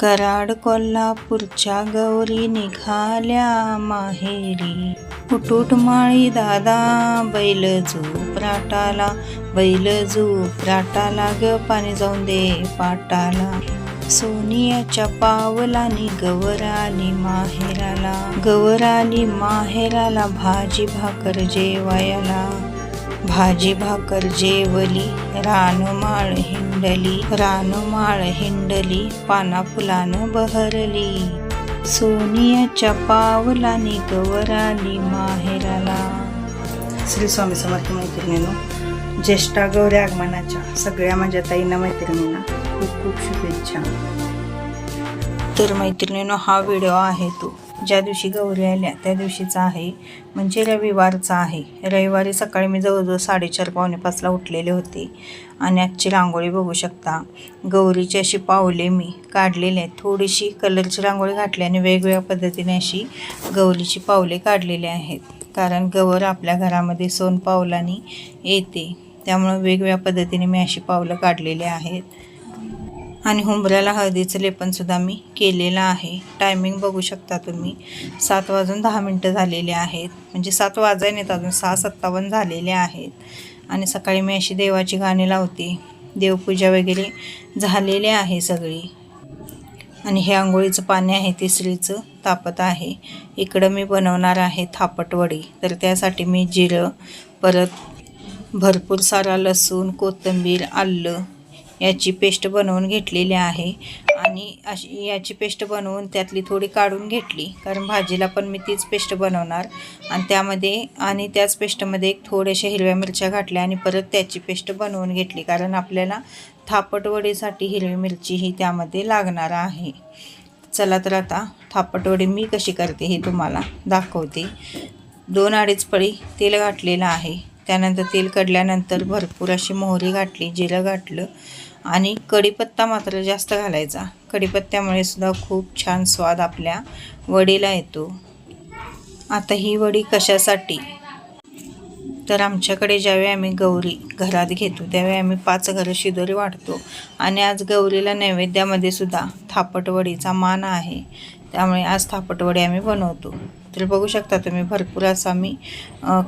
कराड कोल्हापूरच्या गौरी निघाल्या माहेरी. उठूट माळी दादा बैल प्राटाला. राटाला बैल प्राटाला राटाला ग पाणी जाऊन दे पाटाला. सोनियाच्या पावलानी गवर आली माहेराला. गवर आली माहेराला भाजी भाकर जेवायला. भाजी भाकर जेवली रानमाळ हिंडली रानमाळ हिंडली पाना फुलानं बहरली. सोनियाच्या पावलानी गवर आली माहेराला. श्री स्वामी समर्थ मैत्रिणीनो ज्येष्ठा गौरी आगमनाच्या सगळ्या माझ्या ताईंना मैत्रिणींना खूप खूप शुभेच्छा. तर मैत्रिणीनो हा व्हिडिओ आहे तो. ज्या दिवशी गौरी आल्या त्या दिवशीचा आहे. म्हणजे रविवारचा आहे. रविवारी सकाळी मी जवळजवळ साडेचार पावणे पाचला उठलेले होते. आणि आजची रांगोळी बघू शकता. गौरीची अशी पावले मी काढलेली आहेत. थोडीशी कलरची रांगोळी घातली आणि वेगवेगळ्या पद्धतीने अशी गौरीची पावले काढलेली आहेत. कारण गवर आपल्या घरामध्ये सोन पावलानी येते. त्यामुळं वेगवेगळ्या पद्धतीने मी अशी पावलं काढलेली आहेत. आणि हुंबऱ्याला हळदीचं लेपनसुद्धा मी केलेलं आहे. टायमिंग बघू शकता तुम्ही. सात वाजून दहा मिनटं झालेले आहेत. म्हणजे सात वाजाय नाहीत अजून सहा सत्तावन्न झालेले आहेत. आणि सकाळी मी अशी देवाची गाणी लावते. देवपूजा वगैरे झालेली आहे सगळी. आणि हे आंघोळीचं पाणी आहे तिसरीचं तापत आहे. इकडं मी बनवणार आहे थापटवडी तर त्यासाठी मी जिरं परत भरपूर सारा लसूण कोथिंबीर आलं याची पेस्ट बनवून घेतलेली आहे. आणि अशी याची पेस्ट बनवून त्यातली थोडी काढून घेतली. कारण भाजीला पण मी तीच पेस्ट बनवणार. आणि त्यामध्ये आणि त्याच पेस्टमध्ये एक थोड्याशा हिरव्या मिरच्या घातल्या आणि परत त्याची पेस्ट बनवून घेतली. कारण आपल्याला थापटवडीसाठी हिरवी मिरची ही त्यामध्ये लागणार आहे. चला तर आता थापटवडी मी कशी करते हे तुम्हाला दाखवते. दोन अडीच पळी तेल घातलेलं आहे. त्यानंतर तेल कडल्यानंतर भरपूर अशी मोहरी घातली जिरं घातलं. आणि कढीपत्ता मात्र जास्त घालायचा. कढीपत्त्यामुळे सुद्धा खूप छान स्वाद आपल्या वडीला येतो. आता ही वडी कशासाठी? तर आमच्याकडे ज्यावेळी आम्ही गौरी घरात घेतो त्यावेळी आम्ही पाच घरं शिदोरी वाढतो. आणि आज गौरीला नैवेद्यामध्ये सुद्धा थापटवडीचा मान आहे. त्यामुळे आज थापटवडे आम्ही बनवतो. तर बघू शकता तुम्ही भरपूर असा मी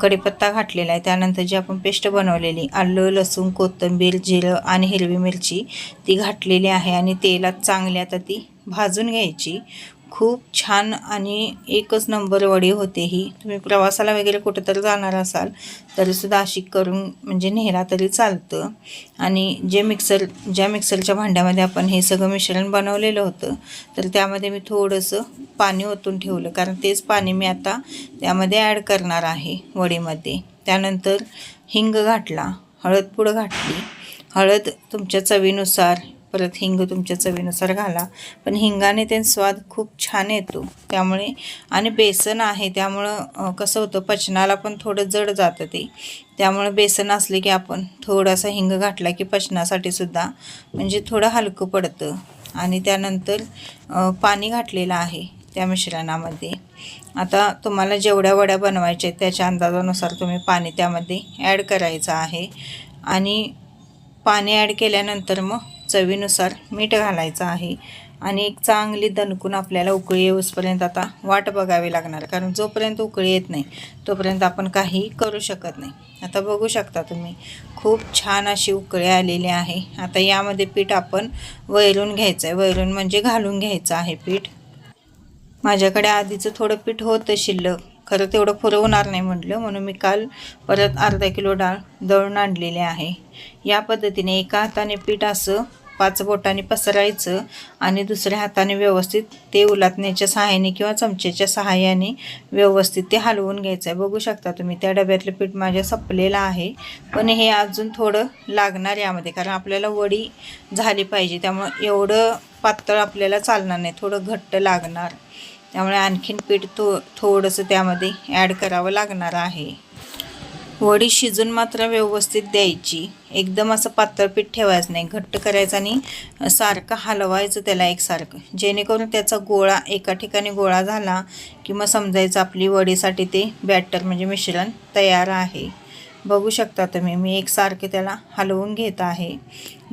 कढीपत्ता घातलेला आहे. त्यानंतर जी आपण पेस्ट बनवलेली आलं लसूण कोथिंबीर जिरं आणि हिरवी मिरची ती घातलेली आहे आणि तेलात चांगली आता ती भाजून घ्यायची. खूप छान आणि एकच नंबर वडी होते ही. तुम्ही प्रवासाला वगैरे कुठं तर जाणार असाल तरीसुद्धा अशी करून म्हणजे नेहरा तरी चालतं. आणि जे मिक्सर ज्या मिक्सरच्या भांड्यामध्ये आपण हे सगळं मिश्रण बनवलेलं होतं तर त्यामध्ये मी थोडंसं पाणी ओतून ठेवलं. कारण तेच पाणी मी आता त्यामध्ये ॲड करणार आहे वडीमध्ये. त्यानंतर हिंग घातला हळद पुढं घातली. हळद तुमच्या चवीनुसार परत हिंग तुमच्या चवीनुसार घाला. पण हिंगाने ते स्वाद खूप छान येतो. त्यामुळे आणि बेसन आहे त्यामुळं कसं होतं पचनाला पण थोडं जड जातं ते. त्यामुळं बेसन असले की आपण थोडासा हिंग घातला की पचनासाठी सुद्धा म्हणजे थोडं हलकं पडतं. आणि त्यानंतर पाणी घातलेलं आहे त्या मिश्रणामध्ये. आता तुम्हाला जेवढ्या वड्या बनवायच्या आहेत त्याच्या अंदाजानुसार तुम्ही पाणी त्यामध्ये ॲड करायचं आहे. आणि पाणी ॲड केल्यानंतर मग चवीनुसार मीठ घालायचं आहे. आणि एक चांगली दणकून आपल्याला उकळी येऊसपर्यंत आता वाट बघावी लागणार. कारण जोपर्यंत उकळी येत नाही तोपर्यंत आपण काही करू शकत नाही. आता बघू शकता तुम्ही खूप छान अशी उकळी आलेली आहे. आता यामध्ये पीठ आपण वैरून घ्यायचं आहे वैरून म्हणजे घालून घ्यायचं आहे पीठ. माझ्याकडे आधीचं थोडं पीठ होतं शिल्लक. खरं तेवढं पुरवणार नाही म्हटलं. म्हणून मी काल परत अर्धा किलो डाळ दळून आणलेले आहे. या पद्धतीने एका हाताने पीठ असं पाच बोटाने पसरायचं आणि दुसऱ्या हाताने व्यवस्थित ते उलाटण्याच्या सहाय्याने किंवा चमच्याच्या सहाय्याने व्यवस्थित ते हलवून घ्यायचं आहे बघू शकता तुम्ही त्या डब्यातलं पीठ माझ्या संपलेलं आहे. पण हे अजून थोडं लागणार यामध्ये कारण आपल्याला वडी झाली पाहिजे त्यामुळं एवढं पातळ आपल्याला चालणार नाही थोडं घट्ट लागणार. त्यामुळे आणखीन पीठ थो थोडंसं त्यामध्ये ॲड करावं लागणार आहे. वडी शिजून मात्र व्यवस्थित द्यायची. एकदम असं पातळपीठ ठेवायचं नाही. घट्ट करायचं आणि सारखं हलवायचं त्याला एकसारखं. जेणेकरून त्याचा गोळा एका ठिकाणी गोळा झाला की मग समजायचं आपली वडीसाठी ते बॅटर म्हणजे मिश्रण तयार आहे. बघू शकता तुम्ही. मी एकसारखे त्याला हलवून घेत आहे.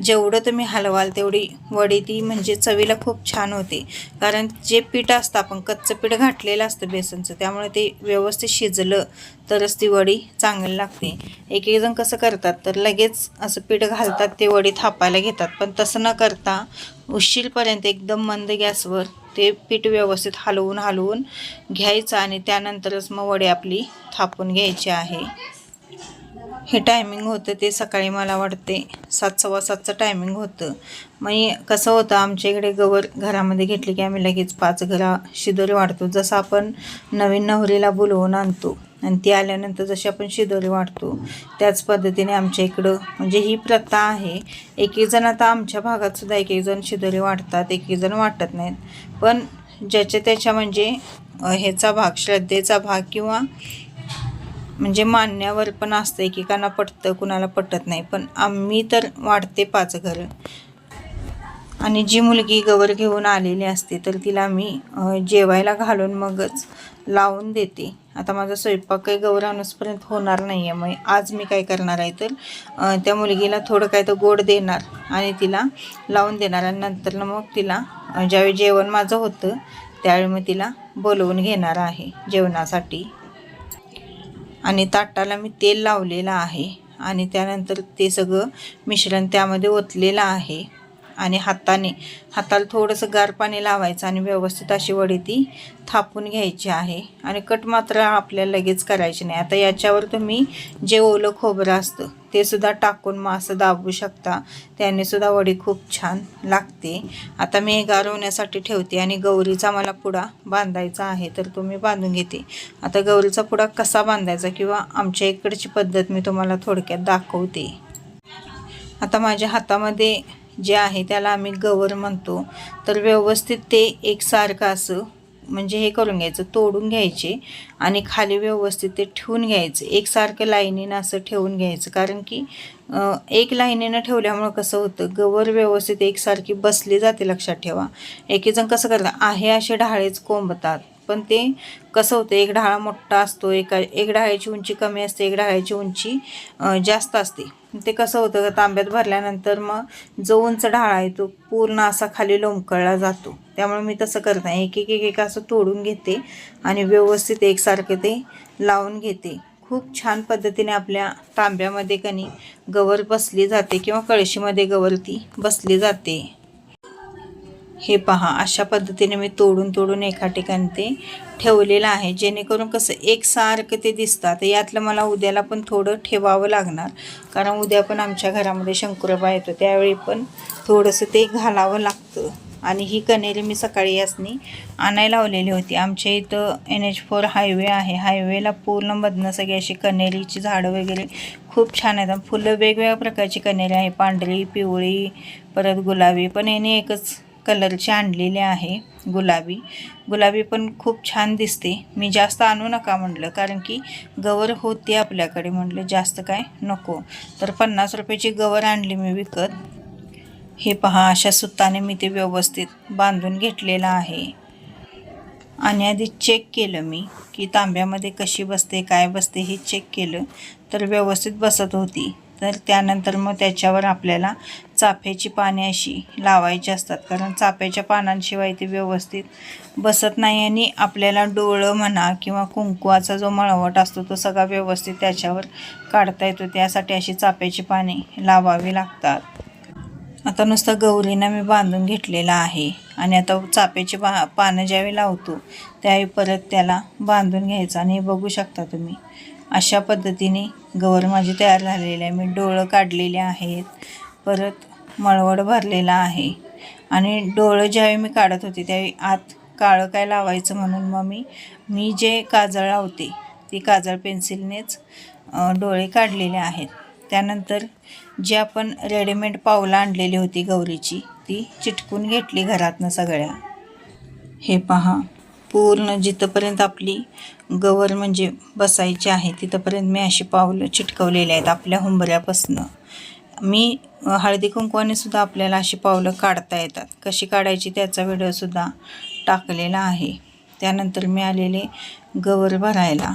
जेवढं तुम्ही हलवाल तेवढी वडी ती म्हणजे चवीला खूप छान होते. कारण जे पीठ असतं आपण कच्चं पीठ घातलेलं असतं बेसनचं त्यामुळे ते व्यवस्थित शिजलं तरच ती वडी चांगली लागते. एक एक जण कसं करतात तर लगेच असं पीठ घालतात ते वडी थापायला घेतात. पण तसं न करता उशीरपर्यंत एकदम मंद गॅसवर ते पीठ व्यवस्थित हलवून हलवून घ्यायचं आणि त्यानंतरच मग वडी आपली थापून घ्यायची आहे. हे टायमिंग होतं ते सकाळी मला वाटते. सात सव्वा सातचं टायमिंग होतं. मग कसं होतं आमच्या इकडे गवर घरामध्ये घेतली की आम्ही लगेच पाच घरा शिदोरी वाढतो. जसं आपण नवीन नवरीला बोलवून आणतो आणि ती आल्यानंतर जशी आपण शिदोरी वाढतो त्याच पद्धतीने आमच्या इकडं म्हणजे ही प्रथा आहे. एक एक जण आता आमच्या भागातसुद्धा एक एक जण शिदोरी वाढतात एक एक जण वाटत नाहीत. पण ज्याच्या त्याच्या म्हणजे ह्याचा भाग श्रद्धेचा भाग किंवा म्हणजे मान्यावर पण असतं एकेकांना पटतं कुणाला पटत नाही. पण आम्ही तर वाढते पाच घरं. आणि जी मुलगी गवर घेऊन आलेली असते तर तिला मी जेवायला घालून मगच लावून देते. आता माझा स्वयंपाक काही आणूसपर्यंत होणार नाही आहे मग आज मी काय करणार आहे तर त्या मुलगीला थोडं काय तर गोड देणार आणि तिला लावून देणार. आणि नंतर ना मग तिला ज्यावेळी जेवण माझं होतं त्यावेळी मग तिला बोलवून घेणार आहे जेवणासाठी. आणि ताटाला मी तेल लावलेलं आहे. आणि त्यानंतर ते सगळं मिश्रण त्यामध्ये ओतलेलं आहे. आणि हाताने हाताला थोडंसं गार पाणी लावायचं आणि व्यवस्थित अशी वडी ती थापून घ्यायची आहे. आणि कट मात्र आपल्याला लगेच करायची नाही. आता याच्यावर तुम्ही जे ओलं खोबरं असतं ते सुद्धा टाकून मग असं दाबू शकता. त्याने सुद्धा वडी खूप छान लागते. आता मी गार होण्यासाठी ठेवते आणि गौरीचा मला पुडा बांधायचा आहे तर तुम्ही बांधून घेते. आता गौरीचा पुडा कसा बांधायचा किंवा आमच्या इकडची पद्धत मी तुम्हाला थोडक्यात दाखवते. आता माझ्या हातामध्ये जे आहे त्याला आम्ही गवर म्हणतो. तर व्यवस्थित ते एकसारखं असं म्हणजे हे करून घ्यायचं तोडून घ्यायचे आणि खाली व्यवस्थित ते ठेवून घ्यायचं. एकसारखं लाईनीनं असं ठेवून घ्यायचं. कारण की एक लाईनीनं ठेवल्यामुळं कसं होतं गवर व्यवस्थित एकसारखी बसली जाते लक्षात ठेवा. एकेजण कसं करतात आहे असे ढाळेच कोंबतात. पण ते कसं होतं एक ढाळा मोठा असतो एका एक ढाळ्याची उंची कमी असते एक ढाळ्याची उंची जास्त असते. ते कसं होतं तांब्यात भरल्यानंतर मग जो उंच ढाळा आहे तो पूर्ण असा खाली लोंबकळला जातो. त्यामुळे मी तसं करत नाही. एक एक एक एक असं तोडून घेते आणि व्यवस्थित एकसारखे ते लावून घेते. खूप छान पद्धतीने आपल्या तांब्यामध्ये कणी गवर बसली जाते किंवा कळशीमध्ये गवर ती बसली जाते. हे पहा अशा पद्धतीने मी तोडून तोडून एका ठिकाणी ते ठेवलेलं आहे. जेणेकरून कसं एकसारखं ते दिसतं तर यातलं मला उद्याला पण थोडं ठेवावं लागणार. कारण उद्या पण आमच्या घरामध्ये शंकुरबा येतो. त्यावेळी पण थोडंसं ते घालावं लागतं. आणि ही कनेरी मी सकाळी यासनी आणायला लावलेली होती. आमच्या इथं एन एच फोर हायवे आहे. हायवेला पूर्ण मधनं सगळी अशी कनेरीची झाडं वगैरे खूप छान आहेत. फुलं वेगवेगळ्या प्रकारची कनेरी आहे. पांढरी पिवळी परत गुलाबी. पण याने एकच कलरची आणलेली आहे गुलाबी. गुलाबी पण खूप छान दिसते. मी जास्त आणू नका म्हटलं कारण की गवर होती आपल्याकडे. म्हटलं जास्त काय नको. तर पन्नास रुपयाची गवर आणली मी विकत. हे पहा अशा सुताने मी ते व्यवस्थित बांधून घेतलेलं आहे. आणि आधी चेक केलं मी की तांब्यामध्ये कशी बसते काय बसते हे चेक केलं. तर व्यवस्थित बसत होती. तर त्यानंतर मग त्याच्यावर आपल्याला चाफ्याची पाने अशी लावायची असतात. कारण चाफ्याच्या पानांशिवाय ते व्यवस्थित बसत नाही आणि आपल्याला डोळं म्हणा किंवा कुंकुवाचा जो मळवट असतो तो सगळा व्यवस्थित त्याच्यावर काढता येतो. त्यासाठी अशी चाफ्याची पाने लावावी लागतात. आता नुसतं गौरीनं मी बांधून घेतलेला आहे आणि आता चाफ्याची पा पानं ज्यावेळी लावतो त्यावेळी परत त्याला बांधून घ्यायचं आणि हे बघू शकता तुम्ही. अशा पद्धतीने गवर माझी तयार झालेली आहे. मी डोळं काढलेले आहेत. परत मळवड भरलेला आहे. आणि डोळं ज्यावेळी मी काढत होते त्यावेळी आत काळं काय लावायचं म्हणून मग मी मी जे काजळ लावते ती काजळ पेन्सिलनेच डोळे काढलेले आहेत. त्यानंतर जी आपण रेडीमेड पावलं आणलेली होती गौरीची ती चिटकून घेतली घरातनं सगळ्या. हे पहा पूर्ण जिथंपर्यंत आपली गवर म्हणजे बसायची आहे तिथंपर्यंत मी अशी पावलं चिटकवलेली आहेत आपल्या हुंबऱ्यापासनं मी हळदी कुंकवाने सुद्धा आपल्याला अशी पावलं काढता येतात. कशी काढायची त्याचा व्हिडिओसुद्धा टाकलेला आहे. त्यानंतर मी आलेले गवर भरायला.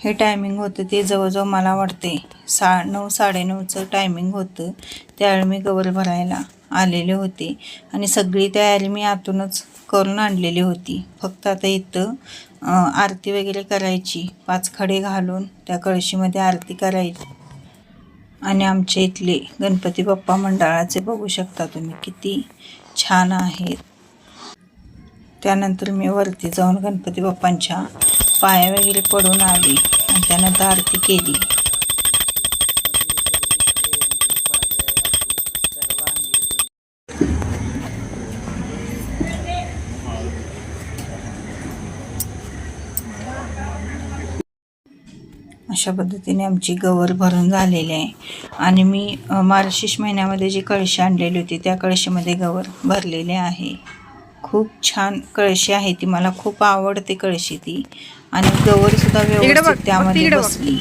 हे टायमिंग होतं ते जवळजवळ मला वाटते सा नऊ साडेनऊचं टायमिंग होतं. त्यावेळी मी गवर भरायला आलेले होते आणि सगळी तयारी मी आतूनच करून आणलेली होती. फक्त आता इथं आरती वगैरे करायची. पाच खडे घालून त्या कळशीमध्ये आरती करायची. आणि आमच्या इथले गणपती बाप्पा मंडळाचे बघू शकता तुम्ही किती छान आहेत. त्यानंतर मी वरती जाऊन गणपती बाप्पांच्या पाया वगैरे पडून आली आणि त्यानंतर आरती केली. अशा पद्धतीने आमची गवर भरून झालेली आहे. आणि मी मार्गशीर्ष महिन्यामध्ये जी कळशी आणलेली होती त्या कळशीमध्ये गवर भरलेली आहे. खूप छान कळशी आहे ती. मला खूप आवडते कळशी ती. आणि गवर सुद्धा बघ, व्यवस्थित त्यामध्ये. बसली.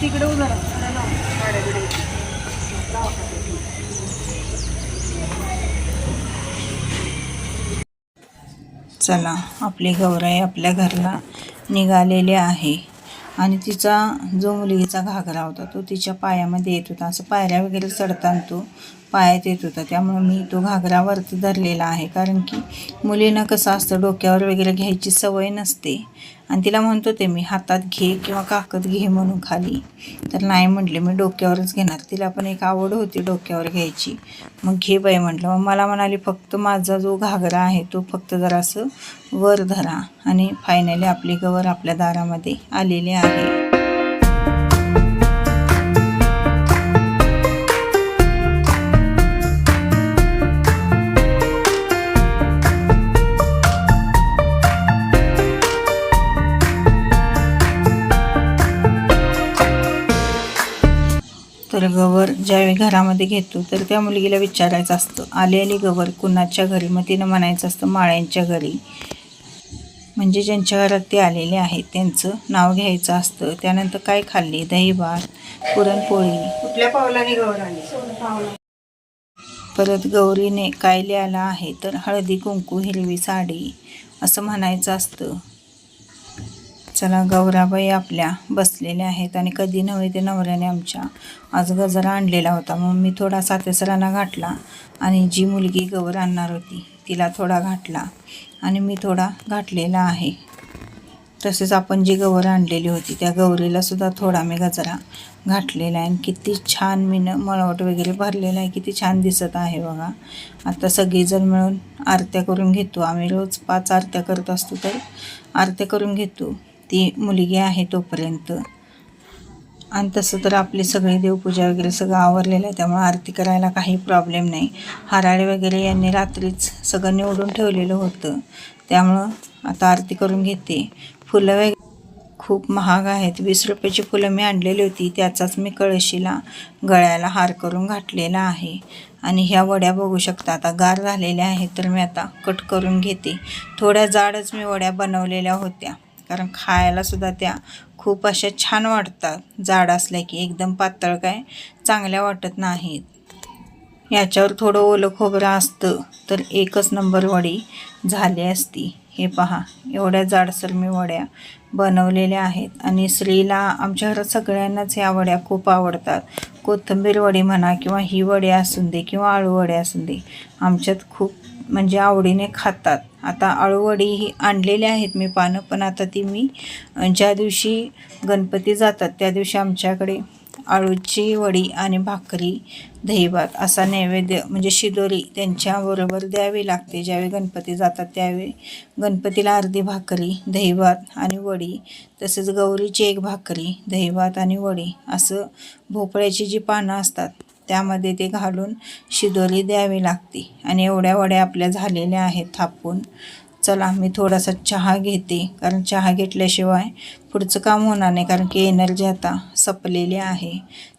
तिकडे चला आपली गौराई आपल्या घरला निघालेली आहे. आणि तिचा जो मुलगीचा घागरा होता तो तिच्या पायामध्ये येत होता. असं पायऱ्या वगैरे चढताना तो पायात येत होता. त्यामुळे मी तो घागरा वरती धरलेला आहे. कारण की मुलीनं कसं असतं डोक्यावर वगैरे घ्यायची सवय नसते. आणि तिला म्हणतो ते मी हातात घे किंवा काकत घे म्हणून खाली. तर नाही म्हटले मी डोक्यावरच घेणार. तिला पण एक आवड होती डोक्यावर घ्यायची. मग घे बाई म्हटलं. मग मला म्हणाली फक्त माझा जो घागरा आहे तो फक्त जरासं वर धरा. आणि फायनली आपली गवर आपल्या दारामध्ये आलेली आहे. ज्यावेळी घरामध्ये घेतो तर त्या मुलगीला विचारायचं असतं आलेली गवर कुणाच्या घरी? मग तिनं म्हणायचं असतं माळ्यांच्या घरी. म्हणजे ज्यांच्या घरात ते आलेले आहेत त्यांचं नाव घ्यायचं असतं. त्यानंतर काय खाल्ली? दही भात पुरणपोळी. कुठल्या पावलाने गौर आली? परत गौरीने काय लिहायला आहे? तर हळदी कुंकू हिरवी साडी असं म्हणायचं असतं. चला गौराबाई आपल्या बसलेल्या आहेत आणि कधी नव्हे ते नवऱ्याने आमच्या आज गजरा आणलेला होता. मग मी थोडा सातेसरांना घाटला आणि जी मुलगी गौर आणणार होती तिला थोडा घाटला आणि मी थोडा घाटलेला आहे. तसेच आपण जी गौर आणलेली होती त्या गौरीलासुद्धा थोडा मी गजरा घातलेला आहे. आणि किती छान मीनं मळवट वगैरे भरलेला आहे किती छान दिसत आहे बघा. आता सगळीजण मिळून आरत्या करून घेतो. आम्ही रोज पाच आरत्या करत असतो तर आरत्या करून घेतो. ती मुलगी आहे तोपर्यंत. आणि तसं तर आपली सगळी देवपूजा वगैरे सगळं आवरलेलं आहे त्यामुळे आरती करायला काही प्रॉब्लेम नाही. हराळे वगैरे यांनी रात्रीच सगळं निवडून ठेवलेलं होतं. त्यामुळं आता आरती करून घेते. फुलं वगैरे खूप महाग आहेत. वीस रुपयाची फुलं मी आणलेली होती त्याचाच मी कळशीला गळ्याला हार करून घातलेला आहे. आणि ह्या वड्या बघू शकता आता गार झालेल्या आहेत तर मी आता कट करून घेते. थोड्या जाडच मी वड्या बनवलेल्या होत्या. कारण खायलासुद्धा त्या खूप अशा छान वाटतात. जाड असल्या की एकदम पातळ काय चांगल्या वाटत नाहीत. याच्यावर थोडं ओलं खोबरं असतं तर एकच नंबर वडी झाली असती. हे पहा एवढ्या जाडसर मी वड्या बनवलेल्या आहेत आणि स्त्रीला आमच्या घरात सगळ्यांनाच ह्या वड्या खूप आवडतात. कोथिंबीर वडी म्हणा किंवा ही वडी असून दे किंवा आळू वडे असून दे आमच्यात खूप म्हणजे आवडीने खातात. आता अळूवडी ही आणलेली आहेत मी पानं पण आता ती मी ज्या दिवशी गणपती जातात त्या दिवशी आमच्याकडे आळूची वडी आणि भाकरी दहीभात असा नैवेद्य म्हणजे शिदोरी त्यांच्याबरोबर द्यावी लागते. ज्यावेळी गणपती जातात त्यावेळी गणपतीला अर्धी भाकरी दहीभात आणि वडी तसेच गौरीची एक भाकरी दहीभात आणि वडी असं भोपळ्याची जी पानं असतात त्यामध्ये ते घालून शिदोरी द्यावी लागते आणि एवढ्या वड्या आपल्या झालेल्या आहेत थापून. चला मी थोडासा चहा घेते कारण चहा घेतल्याशिवाय पुढचं काम होणार नाही कारण की एनर्जी आता संपलेली आहे.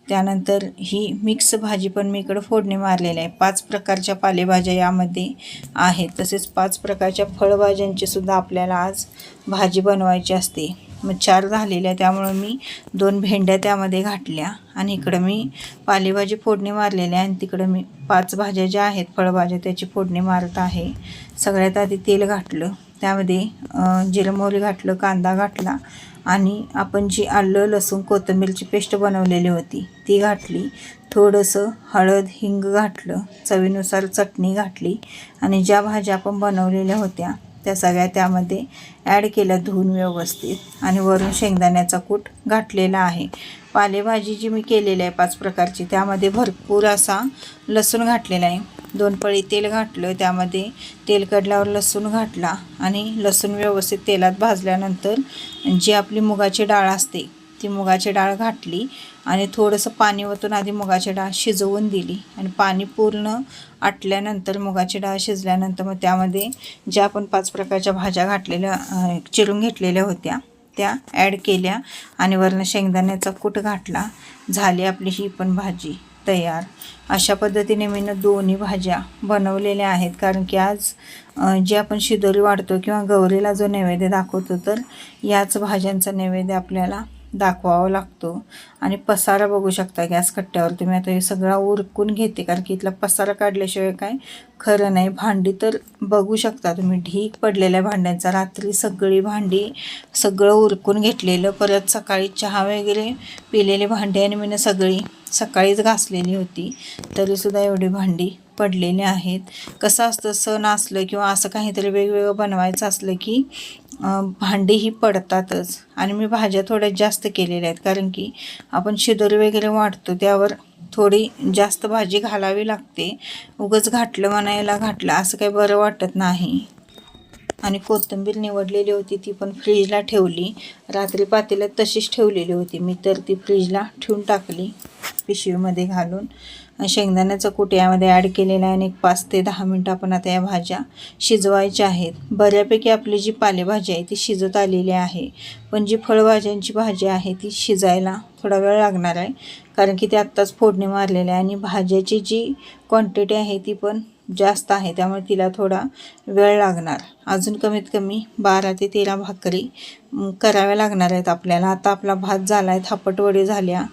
त्यानंतर ही मिक्स भाजी पण मी इकडं फोडणी मारलेली आहे. पाच प्रकारच्या पालेभाज्या यामध्ये आहेत. तसेच पाच प्रकारच्या फळभाज्यांची सुद्धा आपल्याला आज भाजी बनवायची असते. मग चार झालेल्या त्यामुळं मी दोन भेंड्या त्यामध्ये घातल्या. आणि इकडं मी पालेभाजी फोडणी मारलेली आहे आणि तिकडं मी पाच भाज्या ज्या आहेत फळभाज्या त्याची फोडणी मारत आहे. सगळ्यात आधी तेल घातलं. त्यामध्ये अं, जिरं मोहरी घातलं कांदा घातला आणि आपण जी आलं लसूण कोथिंबीरची पेस्ट बनवलेली होती ती घातली. थोडंसं हळद हिंग घातलं चवीनुसार चटणी घातली आणि ज्या भाज्या आपण बनवलेल्या होत्या त्या सगळ्या त्यामध्ये ॲड केल्या धुवून व्यवस्थित. आणि वरून शेंगदाण्याचा कूट घातलेला आहे. पालेभाजी जी मी केलेली आहे पाच प्रकारची त्यामध्ये भरपूर असा लसूण घातलेला आहे. दोन पळी तेल घातलं त्यामध्ये तेल कडल्यावर लसूण घातला आणि लसूण व्यवस्थित तेलात भाजल्यानंतर जी आपली मुगाची डाळ असते ती मुगाची डाळ घातली आणि थोडंसं पाणी ओतून आधी मुगाची डाळ शिजवून दिली. आणि पाणी पूर्ण आटल्यानंतर मुगाची डाळ शिजल्यानंतर मग त्यामध्ये ज्या आपण पाच प्रकारच्या भाज्या घातलेल्या चिरून घेतलेल्या होत्या त्या ॲड केल्या आणि वरनं शेंगदाण्याचा कूट घातला. झाली आपली ही पण भाजी तयार. अशा पद्धतीने मी ना दोन्ही भाज्या बनवलेल्या आहेत. कारण की आज जे आपण शिदोरी वाढतो किंवा गौरीला जो नैवेद्य दाखवतो तर याच भाज्यांचा नैवेद्य आपल्याला दाखवावा लागतो. आणि पसारा बघू शकता गॅस कट्ट्यावर. तुम्ही आता हे सगळा उरकून घेते कारण की इथला पसारा काढल्याशिवाय काय खरं नाही. भांडी तर बघू शकता तुम्ही. ढीक पडलेल्या भांड्यांचा. रात्री सगळी भांडी सगळं उरकून घेतलेलं. परत सकाळी चहा वगैरे पिलेली भांडी आणि मी सगळी सकाळीच घासलेली होती. तरीसुद्धा एवढी भांडी पडलेली आहेत. कसं असतं सण असलं किंवा असं काहीतरी वेगवेगळं बनवायचं असलं की भांडेही भांडी ही पडतातच. आणि मी भाज्या थोड्या जास्त केलेल्या आहेत. कारण की आपण शिदोरी वगैरे वाटतो त्यावर थोडी जास्त भाजी घालावी लागते. उगच घातलं म्हणायला घाटलं असं काही बरं वाटत नाही. आणि कोथिंबीर निवडलेली होती ती पण फ्रीजला ठेवली. रात्री पातेल्यात तशीच ठेवलेली होती. मी तर ती फ्रीजला ठेवून टाकली पिशवीमध्ये घालून. शेंगदाण्याचं कूट यामध्ये ॲड केलेलं आहे आणि एक पाच ते दहा मिनटं आपण आता या भाज्या शिजवायच्या आहेत. बऱ्यापैकी आपली जी पालेभाजी आहे ती शिजत आलेली आहे. पण जी फळभाज्यांची भाजी आहे ती शिजायला थोडा वेळ लागणार आहे. कारण की ते आत्ताच फोडणी मारलेली आहे आणि भाज्याची जी क्वांटिटी आहे ती पण जास्त आहे. त्यामुळे तिला थोडा वेळ लागणार. अजून कमीत कमी बारा ते तेरा भाकरी कराव्या लागणार आहेत आपल्याला. आता आपला भात झाला आहे थापटवडी झाल्या.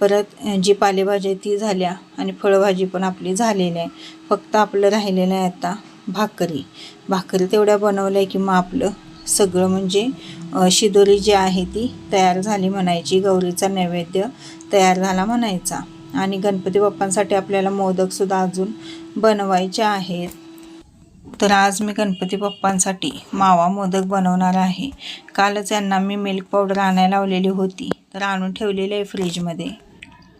परत जी पालेभाजी आहे ती झाल्या आणि फळभाजी पण आपली झालेली आहे. फक्त आपलं राहिलेलं आहे आता भाकरी. भाकरी तेवढ्या बनवल्या की मग आपलं सगळं म्हणजे शिदोरी जी आहे ती तयार झाली म्हणायची. गौरीचा नैवेद्य तयार झाला म्हणायचा. आणि गणपती बाप्पांसाठी आपल्याला मोदकसुद्धा अजून बनवायचे आहेत. तर आज मी गणपती बाप्पांसाठी मावा मोदक बनवणार आहे. कालच यांना मी मिल्क पावडर आणायला लावलेली होती. तर आणून ठेवलेली आहे फ्रीजमध्ये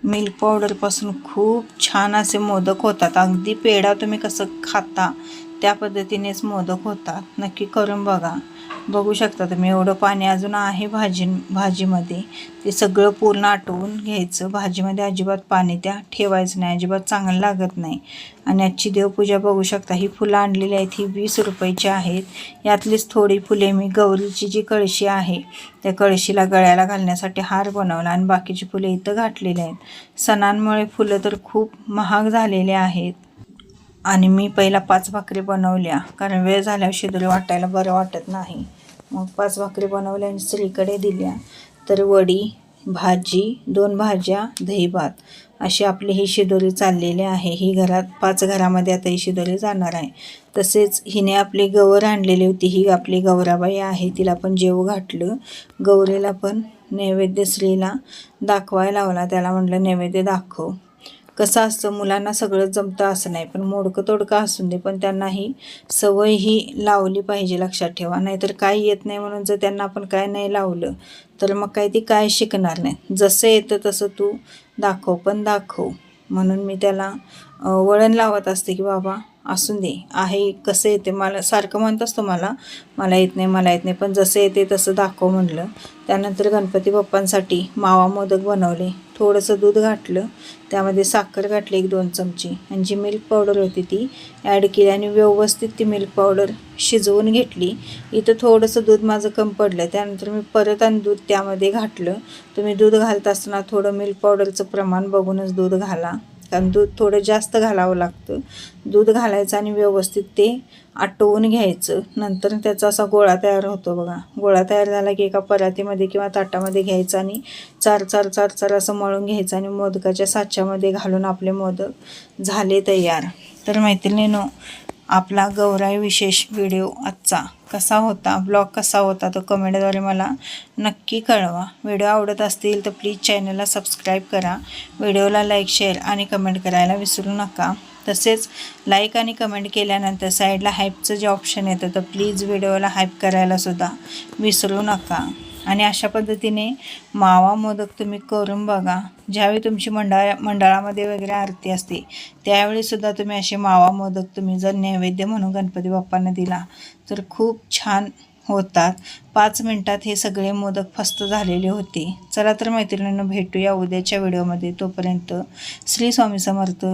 मिल्क पावडरपासून खूप छान असे मोदक होतात. अगदी पेढा तुम्ही कसं खाता त्या पद्धतीनेच मोदक होतात. नक्की करून बघा. बघू शकता तुम्ही एवढं पाणी अजून आहे भाजी भाजीमध्ये. ते सगळं पूर्ण आटवून घ्यायचं. भाजीमध्ये अजिबात पाणी त्या ठेवायचं नाही अजिबात चांगलं लागत नाही. आणि आजची देवपूजा बघू शकता ही फुलं आणलेली आहेत ही वीस रुपयाची आहेत. यातलीच थोडी फुले मी गौरीची जी कळशी आहे त्या कळशीला गळ्याला घालण्यासाठी हार बनवला आणि बाकीची फुले इथं घातलेली आहेत. सणांमुळे फुलं तर खूप महाग झालेले आहेत. आणि मी पहिला पाच भाकरी बनवल्या कारण वेळ झाल्यावर शिदोरी वाटायला बरं वाटत नाही. मग पाच भाकरी बनवल्या आणि स्त्रीकडे दिल्या. तर वडी भाजी दोन भाज्या दही भात अशी आपली ही शिदोरी चाललेली आहे. ही घरात पाच घरामध्ये आता ही शिदोरी जाणार आहे. तसेच हिने आपली गवर आणलेली होती. ही आपली गौराबाई आहे. तिला पण जेव घातलं. गौरीला पण नैवेद्य स्त्रीला दाखवायला लावला. त्याला म्हटलं नैवेद्य दाखव. कसं असतं मुलांना सगळं जमतं असं नाही. पण मोडकं तोडकं असून दे पण त्यांना ही सवय ही लावली पाहिजे लक्षात ठेवा. नाहीतर काय येत नाही म्हणून जर त्यांना आपण काय नाही लावलं तर मग काय ती काय शिकणार नाही. जसं येतं तसं तू दाखव पण दाखव. म्हणून मी त्याला वळण लावत असते की बाबा असून दे आहे कसं येते मला सारखं म्हणत असतो मला मला येत नाही मला येत नाही पण जसं येते तसं दाखव म्हणलं. त्यानंतर गणपती बाप्पांसाठी मावा मोदक बनवले. थोडंसं दूध घातलं त्यामध्ये साखर घातली एक दोन चमचे आणि जी मिल्क पावडर होती ती ॲड केली आणि व्यवस्थित ती मिल्क पावडर शिजवून घेतली. इथं थोडंसं दूध माझं कम पडलं त्यानंतर मी परत आणि दूध त्यामध्ये घातलं. तुम्ही दूध घालत असताना थोडं मिल्क पावडरचं प्रमाण बघूनच दूध घाला. कारण दूध थोडं जास्त घालावं लागतं. दूध घालायचं आणि व्यवस्थित ते आटवून घ्यायचं. नंतर त्याचा असा गोळा तयार होतो बघा. गोळा तयार झाला की एका परातीमध्ये किंवा ताटामध्ये घ्यायचा आणि चार चार चार चार असं मळून घ्यायचं आणि मोदकाच्या साच्यामध्ये घालून आपले मोदक झाले तयार. तर मैत्रिणीनो आपला गौराई विशेष व्हिडिओ आजचा. कसा होता ब्लॉग कसा होता तो कमेंटद्वारे मला नक्की कळवा. व्हिडिओ आवडत असतील तर प्लीज चॅनलला सबस्क्राईब करा. व्हिडिओला लाईक शेअर आणि कमेंट करायला विसरू नका. तसेच लाईक आणि कमेंट केल्यानंतर साईडला हाईपचं जे ऑप्शन येतं तर प्लीज व्हिडिओला हाईप करायला सुद्धा विसरू नका. आणि अशा पद्धतीने मावा मोदक तुम्ही करून बघा. ज्यावेळी तुमची मंडळा मंडळामध्ये वगैरे आरती असते त्यावेळीसुद्धा तुम्ही असे मावा मोदक तुम्ही जर नैवेद्य म्हणून गणपती बाप्पांना दिला तर खूप छान होतात. पाच मिनटात हे सगळे मोदक फस्त झालेले होते. चला तर मैत्रिणींना भेटूया उद्याच्या व्हिडिओमध्ये. तोपर्यंत श्री स्वामी समर्थ.